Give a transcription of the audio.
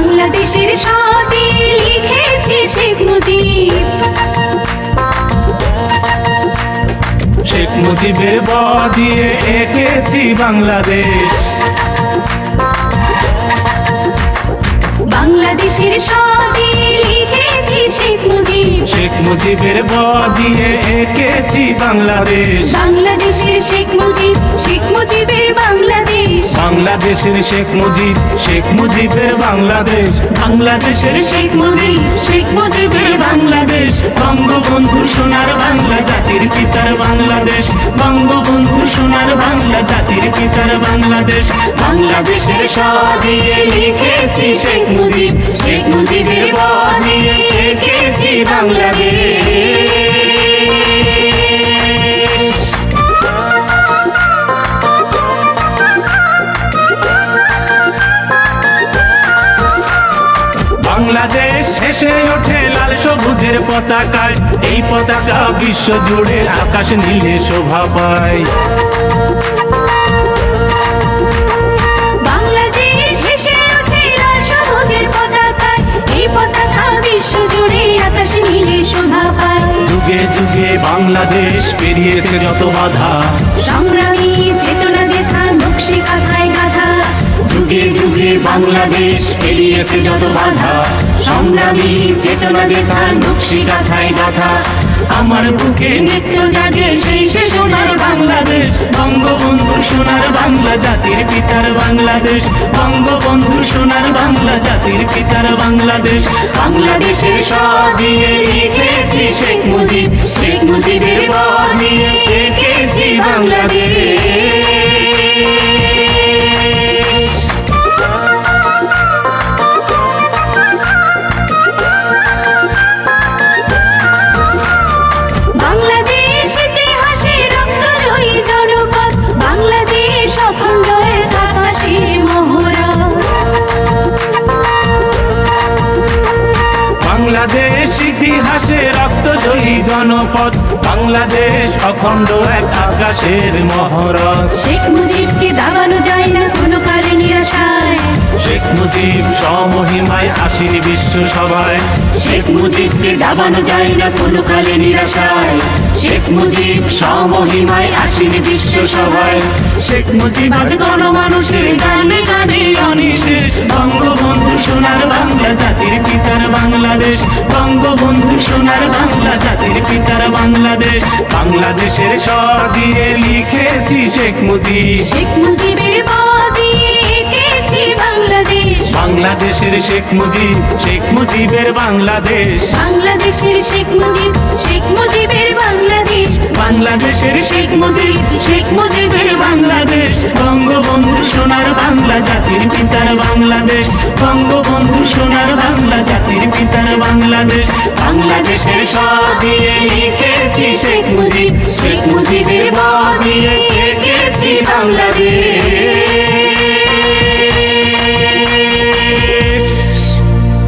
বাংলাদেশের সাথে লিখেছে শেখ মুজিব। শেখ মুজিবের ব দিয়ে এঁকেছি বাংলাদেশ। বাংলাদেশের সাথে লিখেছি শেখ মুজিব। শেখ মুজিবের ব দিয়ে এঁকেছি বাংলাদেশ। বাংলাদেশের শেখ মুজিব শেখ মুজিবের বাংলাদেশ। বাংলাদেশের শেখ মুজিব, শেখ মুজিবের বাংলাদেশ। বাংলাদেশের শেখ মুজিব, শেখ মুজিবের বাংলাদেশ। বঙ্গবন্ধুর সোনার বাংলা জাতির পিতার বাংলাদেশ। বঙ্গবন্ধুর সোনার বাংলা জাতির পিতার বাংলাদেশ। বাংলাদেশের দিয়ে লিখেছি শেখ মুজিব, শেখ মুজিবের বাংলাদেশ হেসে ওঠে লাল সবুজের পতাকায়। এই পতাকা বিশ্ব জুড়ে আকাশ নীলে শোভা পায়। ওঠে লাল সবুজের পতাকায়। এই পতাকা বিশ্ব জুড়ে আকাশ নীলে শোভা পায়। যুগে যুগে বাংলাদেশ পেরিয়েছে যত বাধা। সংগ্রামী চেতনা যুগে যুগে বাংলাদেশ পেরিয়েছে যত বাধা। সংগ্রামী চেতনা যেথা, নকশি কাথায় গাথা। আমার বুকে নিত্য জাগে সেই সে সোনার বাংলাদেশ। বঙ্গবন্ধুর সোনার বাংলা জাতির পিতার বাংলাদেশ। বঙ্গবন্ধুর সোনার বাংলা জাতির পিতার বাংলাদেশ। বাংলাদেশের দিয়ে বাংলাদেশ ইতিহাসে রক্তজয়ী জনপদ। বাংলাদেশ অখণ্ড এক আকাশের মহরত। শেখ মুজিবকে দাবানো যায় না কোনো কালে নিরাশায়। শেখ মুজিব সমহিমায় আসেন বিশ্ব সভায়। শেখ মুজিবকে দাবানো যায় না কোনো কালে নিরাশায়। শেখ মুজিব সমহিমায় আসেন বিশ্ব সভায়। শেখ মুজিব আজ গণমানুষের গানে গানে বাংলাদেশ। বঙ্গবন্ধু সোনার বাংলা জাতির পিতার বাংলাদেশ। বাংলাদেশের স্বর দিয়ে লিখেছি শেখ মুজিব। শেখ মুজিবের বাংলাদেশের শেখ মুজিব শেখ মুজিবের বাংলাদেশ। বাংলাদেশের শেখ মুজিব শেখ মুজিবের বাংলাদেশ। বাংলাদেশের শেখ মুজিব শেখ মুজিবের বাংলাদেশ। বঙ্গবন্ধু সোনার বাংলা জাতির পিতার বাংলাদেশ। বঙ্গবন্ধু সোনার বাংলা জাতির পিতার বাংলাদেশ। বাংলাদেশের স দিয়ে লিখেছি শেখ মুজিব। শেখ মুজিবের ব